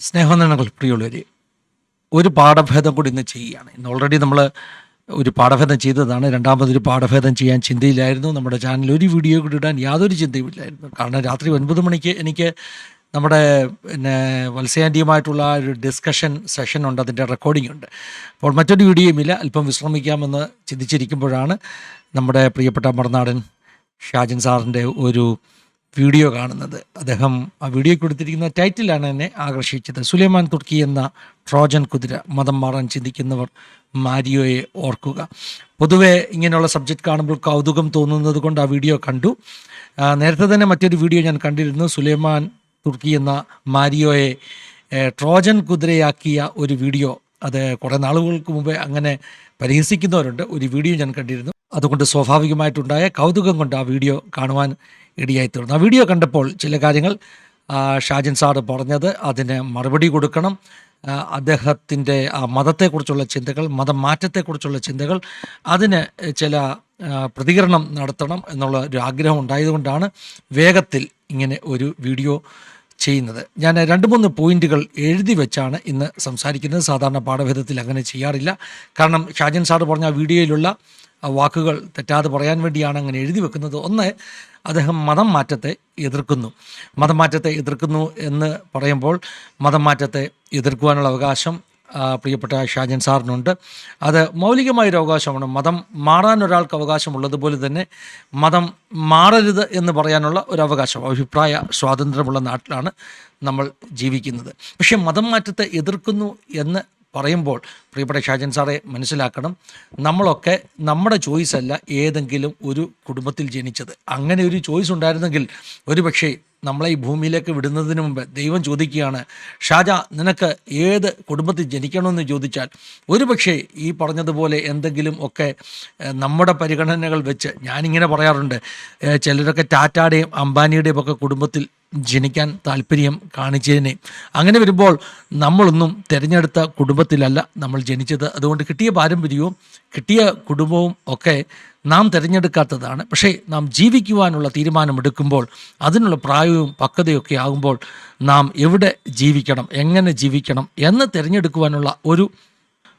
സ്നേഹനങ്ങൾ പ്രിയുള്ളവർ ഒരു പാഠഭേദം കൂടി ഇന്ന് ചെയ്യുകയാണ്. ഇന്ന് ഓൾറെഡി നമ്മൾ ഒരു പാഠഭേദം ചെയ്തതാണ്. രണ്ടാമതൊരു പാഠഭേദം ചെയ്യാൻ ചിന്തയിലായിരുന്നു നമ്മുടെ ചാനലിൽ ഒരു വീഡിയോ കൂടി ഇടാൻ യാതൊരു ചിന്തയുമില്ലായിരുന്നു. കാരണം രാത്രി ഒൻപത് മണിക്ക് എനിക്ക് നമ്മുടെ പിന്നെ വത്സയാന്റിയുമായിട്ടുള്ള ഒരു ഡിസ്കഷൻ സെഷൻ ഉണ്ട്. അതിന്റെ റെക്കോർഡിംഗ് ഉണ്ട്. അപ്പോൾ മറ്റൊരു വീഡിയോയുമില്ല അല്പം വിശ്രമിക്കാമെന്ന് ചിന്തിച്ചിരിക്കുമ്പോഴാണ് നമ്മുടെ പ്രിയപ്പെട്ട മറുനാടൻ ഷാജൻ സാറിന്റെ ഒരു വീഡിയോ കാണുന്നത്. അദ്ദേഹം ആ വീഡിയോ കൊടുത്തിരിക്കുന്ന ടൈറ്റിലാണ് എന്നെ ആകർഷിച്ചത്. സുലൈമാൻ തുർക്കി എന്ന ട്രോജൻ കുതിര മതം മാറാൻ ചിന്തിക്കുന്നവർ മാരിയോയെ ഓർക്കുക. പൊതുവെ ഇങ്ങനെയുള്ള സബ്ജക്റ്റ് കാണുമ്പോൾ കൗതുകം തോന്നുന്നത് കൊണ്ട് ആ വീഡിയോ കണ്ടു. നേരത്തെ തന്നെ മറ്റൊരു വീഡിയോ ഞാൻ കണ്ടിരുന്നു. സുലൈമാൻ തുർക്കി എന്ന മാരിയോയെ ട്രോജൻ കുതിരയാക്കിയ ഒരു വീഡിയോ. അത് കുറേ നാളുകൾക്ക് മുമ്പേ അങ്ങനെ പരിഹസിക്കുന്നവരുണ്ട്. ഒരു വീഡിയോ ഞാൻ കണ്ടിരുന്നു. അതുകൊണ്ട് സ്വാഭാവികമായിട്ടുണ്ടായ കൗതുകം കൊണ്ട് ആ വീഡിയോ കാണുവാൻ ഇടയായി തീർന്നു. ആ വീഡിയോ കണ്ടപ്പോൾ ചില കാര്യങ്ങൾ ഷാജിൻ സാറ് പറഞ്ഞത് അതിന് മറുപടി കൊടുക്കണം. അദ്ദേഹത്തിന്റെ ആ മതത്തെക്കുറിച്ചുള്ള ചിന്തകൾ മതമാറ്റത്തെക്കുറിച്ചുള്ള ചിന്തകൾ അതിന് ചില പ്രതികരണം നടത്തണം എന്നുള്ള ഒരു ആഗ്രഹം ഉണ്ടായതുകൊണ്ടാണ് വേഗത്തിൽ ഇങ്ങനെ ഒരു വീഡിയോ ചെയ്യുന്നത്. ഞാൻ രണ്ട് മൂന്ന് പോയിന്റുകൾ എഴുതി വെച്ചാണ് ഇന്ന് സംസാരിക്കുന്നത്. സാധാരണ പാഠഭേദത്തിൽ അങ്ങനെ ചെയ്യാറില്ല. കാരണം ഷാജിൻ സാർ പറഞ്ഞ വീഡിയോയിലുള്ള വാക്കുകൾ തെറ്റാതെ പറയാൻ വേണ്ടിയാണ് അങ്ങനെ എഴുതി വെക്കുന്നത്. ഒന്ന് അദ്ദേഹം മതം മാറ്റത്തെ എതിർക്കുന്നു. മതം മാറ്റത്തെ എതിർക്കുന്നു എന്ന് പറയുമ്പോൾ മതം മാറ്റത്തെ എതിർക്കുവാനുള്ള അവകാശം പ്രിയപ്പെട്ട ഷാജൻ സാറിനുണ്ട്. അത് മൗലികമായൊരു അവകാശമാണ്. മതം മാറാൻ ഒരാൾക്ക് അവകാശമുള്ളതുപോലെ തന്നെ മതം മാറരുത് എന്ന് പറയാനുള്ള ഒരു അവകാശം അഭിപ്രായ സ്വാതന്ത്ര്യമുള്ള നാട്ടിലാണ് നമ്മൾ ജീവിക്കുന്നത്. പക്ഷേ മതം മാറ്റത്തെ എതിർക്കുന്നു എന്ന് പറയുമ്പോൾ പ്രിയപ്പെട്ട ഷാജൻ സാറെ മനസ്സിലാക്കണം നമ്മളൊക്കെ നമ്മുടെ ചോയ്സ് അല്ല ഏതെങ്കിലും ഒരു കുടുംബത്തിൽ ജനിച്ചത്. അങ്ങനെ ഒരു ചോയ്സ് ഉണ്ടായിരുന്നെങ്കിൽ ഒരു പക്ഷേ നമ്മളെ ഈ ഭൂമിയിലേക്ക് വിടുന്നതിന് മുമ്പ് ദൈവം ചോദിക്കുകയാണ് ഷാജ നിനക്ക് ഏത് കുടുംബത്തിൽ ജനിക്കണമെന്ന് ചോദിച്ചാൽ ഒരുപക്ഷെ ഈ പറഞ്ഞതുപോലെ എന്തെങ്കിലും ഒക്കെ നമ്മുടെ പരിഗണനകൾ വെച്ച് ഞാനിങ്ങനെ പറയാറുണ്ട് ചിലരൊക്കെ ടാറ്റയുടെയും അംബാനിയുടെയും ഒക്കെ കുടുംബത്തിൽ ജനിക്കാൻ താല്പര്യം കാണിച്ചതിനെ അങ്ങനെ വരുമ്പോൾ നമ്മളൊന്നും തിരഞ്ഞെടുത്ത കുടുംബത്തിലല്ല നമ്മൾ ജനിച്ചത്. അതുകൊണ്ട് കിട്ടിയ പാരമ്പര്യവും കിട്ടിയ കുടുംബവും ഒക്കെ നാം തിരഞ്ഞെടുക്കാത്തതാണ്. പക്ഷേ നാം ജീവിക്കുവാനുള്ള തീരുമാനമെടുക്കുമ്പോൾ അതിനുള്ള പ്രായവും പക്വതയൊക്കെ ആകുമ്പോൾ നാം എവിടെ ജീവിക്കണം എങ്ങനെ ജീവിക്കണം എന്ന് തിരഞ്ഞെടുക്കുവാനുള്ള ഒരു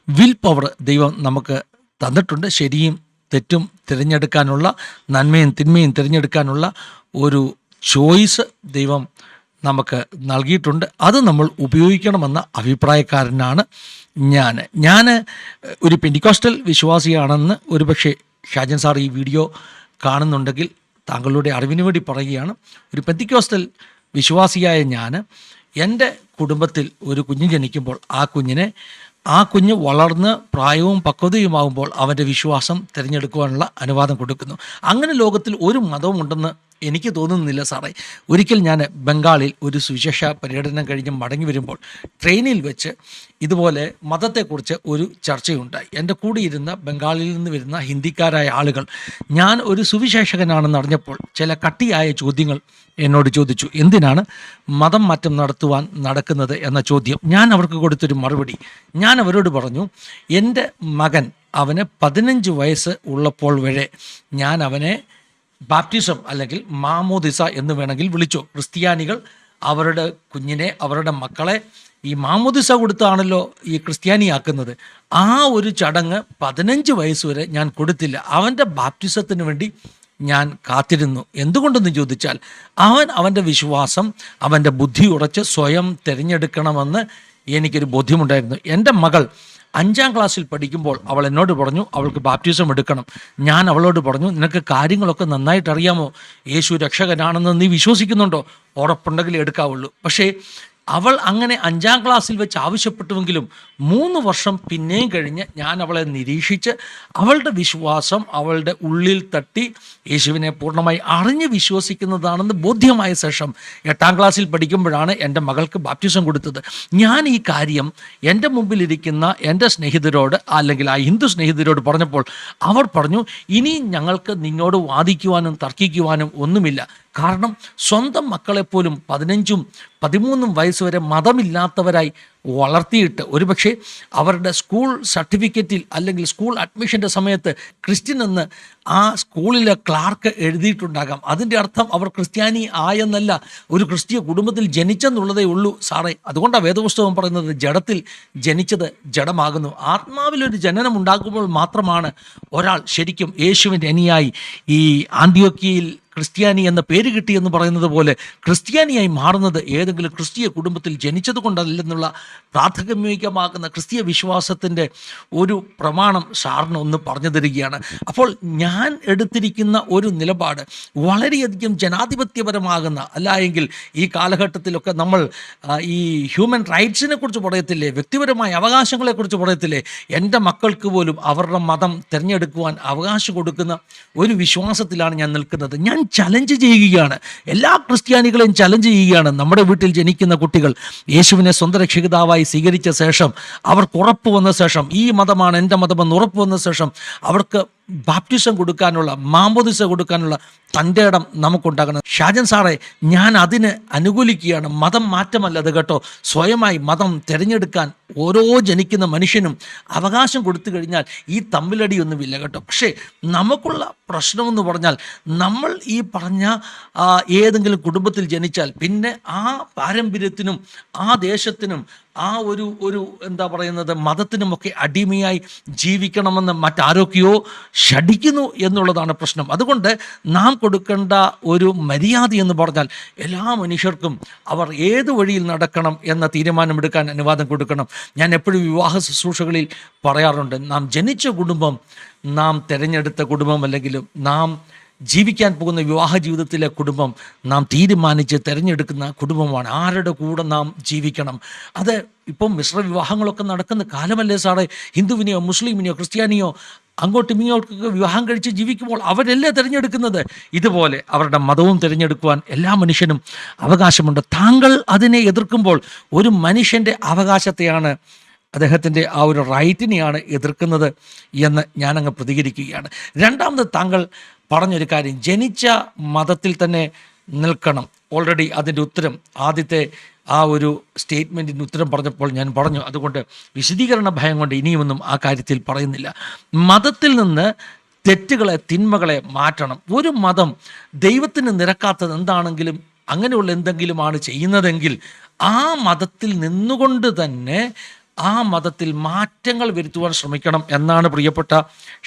വിൽ പവർ ദൈവം നമുക്ക് തന്നിട്ടുണ്ട്. ശരിയും തെറ്റും തിരഞ്ഞെടുക്കാനുള്ള നന്മയും തിന്മയും തിരഞ്ഞെടുക്കാനുള്ള ഒരു ചോയ്സ് ദൈവം നമുക്ക് നൽകിയിട്ടുണ്ട്. അത് നമ്മൾ ഉപയോഗിക്കണമെന്ന അഭിപ്രായക്കാരനാണ് ഞാൻ ഞാൻ ഒരു പെൻഡിക്കോസ്റ്റൽ വിശ്വാസിയാണെന്ന് ഒരുപക്ഷെ ഷാജൻ സാർ ഈ വീഡിയോ കാണുന്നുണ്ടെങ്കിൽ താങ്കളുടെ അറിവിന് വേണ്ടി പറയുകയാണ്. ഒരു പെന്തിക്കോസ്റ്റൽ വിശ്വാസിയായ ഞാൻ എന്റെ കുടുംബത്തിൽ ഒരു കുഞ്ഞ് ജനിക്കുമ്പോൾ ആ കുഞ്ഞിനെ ആ കുഞ്ഞ് വളർന്ന് പ്രായവും പക്വതയുമാകുമ്പോൾ അവന്റെ വിശ്വാസം തിരഞ്ഞെടുക്കുവാനുള്ള അനുവാദം കൊടുക്കുന്നു. അങ്ങനെ ലോകത്തിൽ ഒരു മതവും ഉണ്ടെന്ന് എനിക്ക് തോന്നുന്നില്ല സാറേ. ഒരിക്കൽ ഞാൻ ബംഗാളിൽ ഒരു സുവിശേഷ പര്യടനം കഴിഞ്ഞ് മടങ്ങി വരുമ്പോൾ ട്രെയിനിൽ വെച്ച് ഇതുപോലെ മതത്തെക്കുറിച്ച് ഒരു ചർച്ചയുണ്ടായി. എന്റെ കൂടെ ഇരുന്ന ബംഗാളിൽ നിന്ന് വരുന്ന ഹിന്ദിക്കാരായ ആളുകൾ ഞാൻ ഒരു സുവിശേഷകനാണെന്ന് അറിഞ്ഞപ്പോൾ ചില കട്ടിയായ ചോദ്യങ്ങൾ എന്നോട് ചോദിച്ചു. എന്തിനാണ് മതം മാറ്റം നടത്തുവാൻ നടക്കുന്നത് എന്ന ചോദ്യം. ഞാൻ അവർക്ക് കൊടുത്തൊരു മറുപടി. ഞാൻ അവരോട് പറഞ്ഞു എന്റെ മകൻ അവന് പതിനഞ്ച് വയസ്സ് ഉള്ളപ്പോൾ വരെ ഞാൻ അവനെ ബാപ്റ്റിസം അല്ലെങ്കിൽ മാമോദിസ എന്ന് വേണമെങ്കിൽ വിളിച്ചു. ക്രിസ്ത്യാനികൾ അവരുടെ കുഞ്ഞിനെ അവരുടെ മക്കളെ ഈ മാമോദിസ കൊടുത്താണല്ലോ ഈ ക്രിസ്ത്യാനിയാക്കുന്നത്. ആ ഒരു ചടങ്ങ് പതിനഞ്ച് വയസ്സ് വരെ ഞാൻ കൊടുത്തില്ല. അവന്റെ ബാപ്റ്റിസത്തിന് വേണ്ടി ഞാൻ കാത്തിരുന്നു. എന്തുകൊണ്ടെന്ന് ചോദിച്ചാൽ അവൻ അവന്റെ വിശ്വാസം അവന്റെ ബുദ്ധി ഉറച്ച് സ്വയം തിരഞ്ഞെടുക്കണമെന്ന് എനിക്കൊരു ബോധ്യമുണ്ടായിരുന്നു. എന്റെ മകൾ അഞ്ചാം ക്ലാസ്സിൽ പഠിക്കുമ്പോൾ അവൾ എന്നോട് പറഞ്ഞു അവൾക്ക് ബാപ്റ്റിസം എടുക്കണം. ഞാൻ അവളോട് പറഞ്ഞു നിനക്ക് കാര്യങ്ങളൊക്കെ നന്നായിട്ട് അറിയാമോ? യേശു രക്ഷകനാണെന്ന് നീ വിശ്വസിക്കുന്നുണ്ടോ? ഉറപ്പുണ്ടെങ്കിൽ എടുക്കാവുള്ളൂ. പക്ഷേ അവൾ അങ്ങനെ അഞ്ചാം ക്ലാസ്സിൽ വെച്ച് ആവശ്യപ്പെട്ടുവെങ്കിലും മൂന്ന് വർഷം പിന്നെയും കഴിഞ്ഞ് ഞാൻ അവളെ നിരീക്ഷിച്ച് അവളുടെ വിശ്വാസം അവളുടെ ഉള്ളിൽ തട്ടി യേശുവിനെ പൂർണമായി അറിഞ്ഞ് വിശ്വസിക്കുന്നതാണെന്ന് ബോധ്യമായ ശേഷം എട്ടാം ക്ലാസ്സിൽ പഠിക്കുമ്പോഴാണ് എന്റെ മകൾക്ക് ബാപ്റ്റിസം കൊടുത്തത്. ഞാൻ ഈ കാര്യം എന്റെ മുമ്പിലിരിക്കുന്ന എന്റെ സ്നേഹിതരോട് അല്ലെങ്കിൽ ആ ഹിന്ദു സ്നേഹിതരോട് പറഞ്ഞപ്പോൾ അവർ പറഞ്ഞു ഇനി ഞങ്ങൾക്ക് നിന്നോട് വാദിക്കുവാനും തർക്കിക്കുവാനും ഒന്നുമില്ല. കാരണം സ്വന്തം മക്കളെപ്പോലും പതിനഞ്ചും പതിമൂന്നും വയസ്സുവരെ മതമില്ലാത്തവരായി വളർത്തിയിട്ട് ഒരുപക്ഷെ അവരുടെ സ്കൂൾ സർട്ടിഫിക്കറ്റിൽ അല്ലെങ്കിൽ സ്കൂൾ അഡ്മിഷന്റെ സമയത്ത് ക്രിസ്ത്യൻ എന്ന് ആ സ്കൂളിലെ ക്ലാർക്ക് എഴുതിയിട്ടുണ്ടാകാം. അതിന്റെ അർത്ഥം അവർ ക്രിസ്ത്യാനി ആയെന്നല്ല ഒരു ക്രിസ്തീയ കുടുംബത്തിൽ ജനിച്ചെന്നുള്ളതേ ഉള്ളൂ സാറേ. അതുകൊണ്ടാണ് വേദപുസ്തകം പറയുന്നത് ജഡത്തിൽ ജനിച്ചത് ജഡമാകുന്നു. ആത്മാവിലൊരു ജനനം ഉണ്ടാകുമ്പോൾ മാത്രമാണ് ഒരാൾ ശരിക്കും യേശുവിന്റെ അനിയായി ഈ ആന്ത്യോക്കിയയിൽ ക്രിസ്ത്യാനി എന്ന പേര് കിട്ടിയെന്ന് പറയുന്നത് പോലെ ക്രിസ്ത്യാനിയായി മാറുന്നത് ഏതെങ്കിലും ക്രിസ്തീയ കുടുംബത്തിൽ ജനിച്ചത് കൊണ്ടല്ലെന്നുള്ള പ്രാഥമികമാക്കുന്ന ക്രിസ്തീയ വിശ്വാസത്തിന്റെ ഒരു പ്രമാണം സാറിന് ഒന്ന് പറഞ്ഞു തരികയാണ്. അപ്പോൾ ഞാൻ എടുത്തിരിക്കുന്ന ഒരു നിലപാട് വളരെയധികം ജനാധിപത്യപരമാകുന്ന അല്ല എങ്കിൽ ഈ കാലഘട്ടത്തിലൊക്കെ നമ്മൾ ഈ ഹ്യൂമൻ റൈറ്റ്സിനെ കുറിച്ച് പറയത്തില്ലേ വ്യക്തിപരമായ അവകാശങ്ങളെക്കുറിച്ച് പറയത്തില്ലേ എന്റെ മക്കൾക്ക് പോലും അവരുടെ മതം തിരഞ്ഞെടുക്കുവാൻ അവകാശം കൊടുക്കുന്ന ഒരു വിശ്വാസത്തിലാണ് ഞാൻ നിൽക്കുന്നത്. ഞാൻ ചലഞ്ച് ചെയ്യുകയാണ്. എല്ലാ ക്രിസ്ത്യാനികളെയും ചലഞ്ച് ചെയ്യുകയാണ്. നമ്മുടെ വീട്ടിൽ ജനിക്കുന്ന കുട്ടികൾ യേശുവിനെ സ്വന്തം രക്ഷിതാവായി സ്വീകരിച്ച ശേഷം അവർക്ക് ഉറപ്പ് വന്ന ശേഷം ഈ മതമാണ് എന്റെ മതമെന്ന് ഉറപ്പ് വന്ന ശേഷം അവർക്ക് ബാപ്റ്റിസം കൊടുക്കാനുള്ള മാമ്പോദിസ കൊടുക്കാനുള്ള തന്റെ ഇടം നമുക്കുണ്ടാകണം. ഷാജൻ സാറേ ഞാൻ അതിന് അനുകൂലിക്കുകയാണ്. മതം മാറ്റമല്ല അത് കേട്ടോ. സ്വയമായി മതം തിരഞ്ഞെടുക്കാൻ ഓരോ ജനിക്കുന്ന മനുഷ്യനും അവകാശം കൊടുത്തു കഴിഞ്ഞാൽ ഈ തമ്മിലടിയൊന്നുമില്ല കേട്ടോ. പക്ഷേ നമുക്കുള്ള പ്രശ്നമെന്ന് പറഞ്ഞാൽ നമ്മൾ ഈ പറഞ്ഞ ഏതെങ്കിലും കുടുംബത്തിൽ ജനിച്ചാൽ പിന്നെ ആ പാരമ്പര്യത്തിനും ആ ദേശത്തിനും ആ ഒരു ഒരു എന്താ പറയുന്നത് മതത്തിനുമൊക്കെ അടിമയായി ജീവിക്കണമെന്ന് മറ്റാരൊക്കെയോ ഷടിക്കുന്നു എന്നുള്ളതാണ് പ്രശ്നം. അതുകൊണ്ട് നാം കൊടുക്കേണ്ട ഒരു മര്യാദ എന്ന് പറഞ്ഞാൽ എല്ലാ മനുഷ്യർക്കും അവർ ഏത് വഴിയിൽ നടക്കണം എന്ന തീരുമാനമെടുക്കാൻ അനുവാദം കൊടുക്കണം. ഞാൻ എപ്പോഴും വിവാഹ ശുശ്രൂഷകളിൽ പറയാറുണ്ട് നാം ജനിച്ച കുടുംബം നാം തിരഞ്ഞെടുത്ത കുടുംബം അല്ലെങ്കിലും നാം ജീവിക്കാൻ പോകുന്ന വിവാഹ ജീവിതത്തിലെ കുടുംബം നാം തീരുമാനിച്ച് തിരഞ്ഞെടുക്കുന്ന കുടുംബമാണ്. ആരുടെ കൂടെ നാം ജീവിക്കണം? അത് ഇപ്പം മിശ്ര വിവാഹങ്ങളൊക്കെ നടക്കുന്ന കാലമല്ലേ സാറേ? ഹിന്ദുവിനെയോ മുസ്ലിമിനെയോ ക്രിസ്ത്യാനിയോ അങ്ങോട്ടും ഇങ്ങോട്ടൊക്കെ വിവാഹം കഴിച്ച് ജീവിക്കുമ്പോൾ അവരല്ലേ തിരഞ്ഞെടുക്കുന്നത്? ഇതുപോലെ അവരുടെ മതവും തിരഞ്ഞെടുക്കുവാൻ എല്ലാ മനുഷ്യനും അവകാശമുണ്ട്. താങ്കൾ അതിനെ എതിർക്കുമ്പോൾ ഒരു മനുഷ്യന്റെ അവകാശത്തെയാണ് അദ്ദേഹത്തിന്റെ ആ ഒരു റൈറ്റിനെയാണ് എതിർക്കുന്നത് എന്ന് ഞാനങ്ങ് പ്രതികരിക്കുകയാണ്. രണ്ടാമത് താങ്കൾ പറഞ്ഞൊരു കാര്യം. ജനിച്ച മതത്തിൽ തന്നെ നിൽക്കണം. ഓൾറെഡി അതിന്റെ ഉത്തരം ആദ്യത്തെ ആ ഒരു സ്റ്റേറ്റ്മെന്റിന് ഉത്തരം പറഞ്ഞപ്പോൾ ഞാൻ പറഞ്ഞു. അതുകൊണ്ട് വിശദീകരണ ഭയം കൊണ്ട് ഇനിയുമൊന്നും ആ കാര്യത്തിൽ പറയുന്നില്ല. മതത്തിൽ നിന്ന് തെറ്റുകളെ തിന്മകളെ മാറ്റണം. ഒരു മതം ദൈവത്തിന് നിരക്കാത്തത് എന്താണെങ്കിലും അങ്ങനെയുള്ള എന്തെങ്കിലുമാണ് ചെയ്യുന്നതെങ്കിൽ ആ മതത്തിൽ നിന്നുകൊണ്ട് തന്നെ ആ മതത്തിൽ മാറ്റങ്ങൾ വരുത്തുവാൻ ശ്രമിക്കണം എന്നാണ് പ്രിയപ്പെട്ട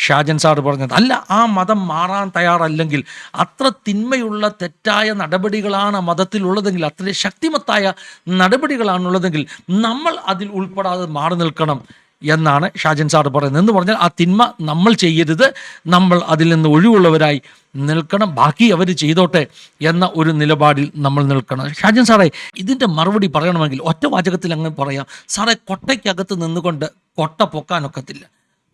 ഷാജൻ സാർ പറഞ്ഞത്. അല്ല ആ മതം മാറാൻ തയ്യാറല്ലെങ്കിൽ അത്ര തിന്മയുള്ള തെറ്റായ നടപടികളാണ് ആ മതത്തിലുള്ളതെങ്കിൽ അത്ര ശക്തിമത്തായ നടപടികളാണുള്ളതെങ്കിൽ നമ്മൾ അതിൽ ഉൾപ്പെടാതെ മാറി നിൽക്കണം. എന്നാണ് ഷാജൻ സാർ പറയുന്നത്. എന്ന് പറഞ്ഞാൽ ആ തിന്മ നമ്മൾ ചെയ്യരുത്. നമ്മൾ അതിൽ നിന്ന് ഒഴിവുള്ളവരായി നിൽക്കണം. ബാക്കി അവർ ചെയ്തോട്ടെ എന്ന ഒരു നിലപാടിൽ നമ്മൾ നിൽക്കണം. ഷാജൻ സാറേ ഇതിന്റെ മറുപടി പറയണമെങ്കിൽ ഒറ്റ വാചകത്തിൽ അങ്ങ് പറയാം. സാറേ കൊട്ടയ്ക്കകത്ത് നിന്നുകൊണ്ട് കൊട്ട പൊക്കാനൊക്കത്തില്ല.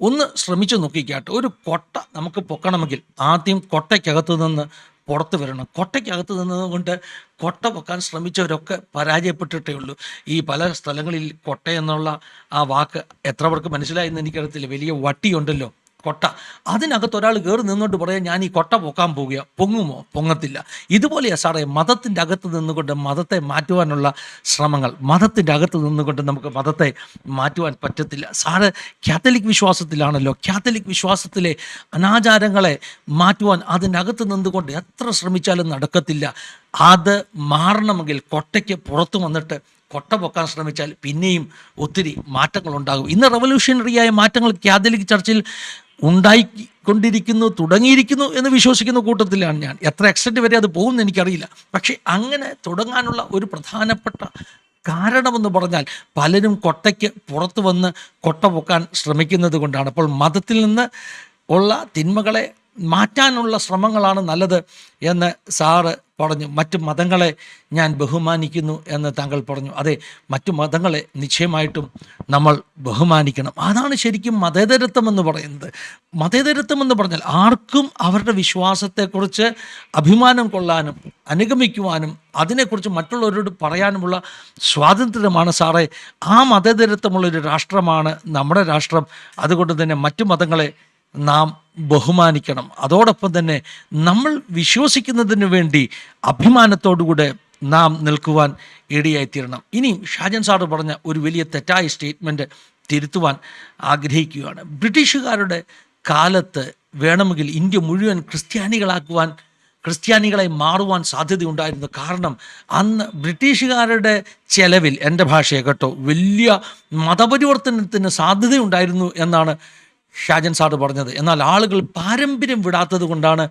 ഒന്ന് ശ്രമിച്ചു നോക്കിക്കാട്ടെ. ഒരു കൊട്ട നമുക്ക് പൊക്കണമെങ്കിൽ ആദ്യം കൊട്ടയ്ക്കകത്ത് നിന്ന് പുറത്ത് വരണം. കൊട്ടയ്ക്കകത്ത് നിന്നതുകൊണ്ട് കൊട്ട പൊക്കാൻ ശ്രമിച്ചവരൊക്കെ പരാജയപ്പെട്ടിട്ടേ ഉള്ളൂ. ഈ പല സ്ഥലങ്ങളിൽ കൊട്ട എന്നുള്ള ആ വാക്ക് എത്ര പേർക്ക് മനസ്സിലായെന്ന് എനിക്കറിയത്തില്ല. വലിയ വട്ടിയുണ്ടല്ലോ. കൊട്ട. അതിനകത്ത് ഒരാൾ കയറി നിന്നുകൊണ്ട് പറയാം ഞാൻ ഈ കൊട്ട പൊക്കാൻ പോകുക പൊങ്ങുമോ? പൊങ്ങത്തില്ല. ഇതുപോലെയാണ് സാറേ മതത്തിന്റെ അകത്ത് നിന്നുകൊണ്ട് മതത്തെ മാറ്റുവാനുള്ള ശ്രമങ്ങൾ മതത്തിന്റെ അകത്ത് നിന്നുകൊണ്ട് നമുക്ക് മതത്തെ മാറ്റുവാൻ പറ്റത്തില്ല. സാറ് കാത്തലിക് വിശ്വാസത്തിലാണല്ലോ. കാത്തലിക് വിശ്വാസത്തിലെ അനാചാരങ്ങളെ മാറ്റുവാൻ അതിനകത്ത് നിന്നുകൊണ്ട് എത്ര ശ്രമിച്ചാലും നടക്കത്തില്ല. അത് മാറണമെങ്കിൽ കൊട്ടയ്ക്ക് പുറത്തു വന്നിട്ട് കൊട്ട പൊക്കാൻ ശ്രമിച്ചാൽ പിന്നെയും ഒത്തിരി മാറ്റങ്ങൾ ഉണ്ടാകും ഇന്ന് റവല്യൂഷണറിയായ മാറ്റങ്ങൾ കാതലിക് ചർച്ചിൽ ഉണ്ടായിക്കൊണ്ടിരിക്കുന്നു തുടങ്ങിയിരിക്കുന്നു എന്ന് വിശ്വസിക്കുന്ന കൂട്ടത്തിലാണ് ഞാൻ. എത്ര എക്സ്റ്റന്റ് വരെ അത് പോകുമെന്ന് എനിക്കറിയില്ല. പക്ഷേ അങ്ങനെ തുടങ്ങാനുള്ള ഒരു പ്രധാനപ്പെട്ട കാരണമെന്ന് പറഞ്ഞാൽ പലരും കൊട്ടയ്ക്ക് പുറത്തു വന്ന് കൊട്ട പൊക്കാൻ ശ്രമിക്കുന്നത് കൊണ്ടാണ്. അപ്പോൾ മതത്തിൽ നിന്ന് ഉള്ള തിന്മകളെ മാറ്റാനുള്ള ശ്രമങ്ങളാണ് നല്ലത് എന്ന് സാറ് പറഞ്ഞു മറ്റു മതങ്ങളെ ഞാൻ ബഹുമാനിക്കുന്നു എന്ന് താങ്കൾ പറഞ്ഞു. അതെ മറ്റു മതങ്ങളെ നിശ്ചയമായിട്ടും നമ്മൾ ബഹുമാനിക്കണം. അതാണ് ശരിക്കും മതേതരത്വം എന്ന് പറയുന്നത്. മതേതരത്വം എന്ന് പറഞ്ഞാൽ ആർക്കും അവരുടെ വിശ്വാസത്തെക്കുറിച്ച് അഭിമാനം കൊള്ളാനും അനുഗമിക്കുവാനും അതിനെക്കുറിച്ച് മറ്റുള്ളവരോട് പറയാനുമുള്ള സ്വാതന്ത്ര്യമാണ് സാറേ. ആ മതേതരത്വമുള്ളൊരു രാഷ്ട്രമാണ് നമ്മുടെ രാഷ്ട്രം. അതുകൊണ്ട് തന്നെ മറ്റു മതങ്ങളെ നാം ബഹുമാനിക്കണം. അതോടൊപ്പം തന്നെ നമ്മൾ വിശ്വസിക്കുന്നതിന് വേണ്ടി അഭിമാനത്തോടുകൂടെ നാം നിൽക്കുവാൻ ഇടയായിത്തീരണം. ഇനി ഷാജൻ സാറ് പറഞ്ഞ ഒരു വലിയ തെറ്റായ സ്റ്റേറ്റ്മെന്റ് തിരുത്തുവാൻ ആഗ്രഹിക്കുകയാണ്. ബ്രിട്ടീഷുകാരുടെ കാലത്ത് വേണമെങ്കിൽ ഇന്ത്യ മുഴുവൻ ക്രിസ്ത്യാനികളാക്കുവാൻ ക്രിസ്ത്യാനികളെ മാറുവാൻ സാധ്യതയുണ്ടായിരുന്നു. കാരണം അന്ന് ബ്രിട്ടീഷുകാരുടെ ചെലവിൽ എന്റെ ഭാഷയെ കേട്ടോ വലിയ മതപരിവർത്തനത്തിന് സാധ്യതയുണ്ടായിരുന്നു എന്നാണ് ഷാജൻ സാറ് പറഞ്ഞത്. എന്നാൽ ആളുകൾ പാരമ്പര്യം വിടാത്തത് കൊണ്ടാണ്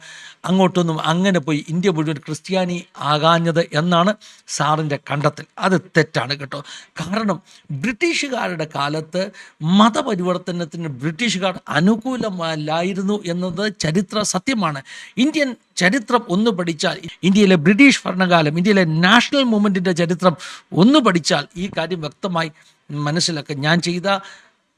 അങ്ങോട്ടൊന്നും അങ്ങനെ പോയി ഇന്ത്യ മുഴുവൻ ക്രിസ്ത്യാനി ആകാഞ്ഞത് എന്നാണ് സാറിന്റെ കണ്ടെത്തൽ. അത് തെറ്റാണ് കേട്ടോ. കാരണം ബ്രിട്ടീഷുകാരുടെ കാലത്ത് മതപരിവർത്തനത്തിന് ബ്രിട്ടീഷുകാർ അനുകൂലമല്ലായിരുന്നു എന്നത് ചരിത്ര സത്യമാണ്. ഇന്ത്യൻ ചരിത്രം ഒന്ന് പഠിച്ചാൽ ഇന്ത്യയിലെ ബ്രിട്ടീഷ് ഭരണകാലം ഇന്ത്യയിലെ നാഷണൽ മൂവ്മെന്റിന്റെ ചരിത്രം ഒന്ന് പഠിച്ചാൽ ഈ കാര്യം വ്യക്തമായി മനസ്സിലാക്കുക ഞാൻ ചെയ്ത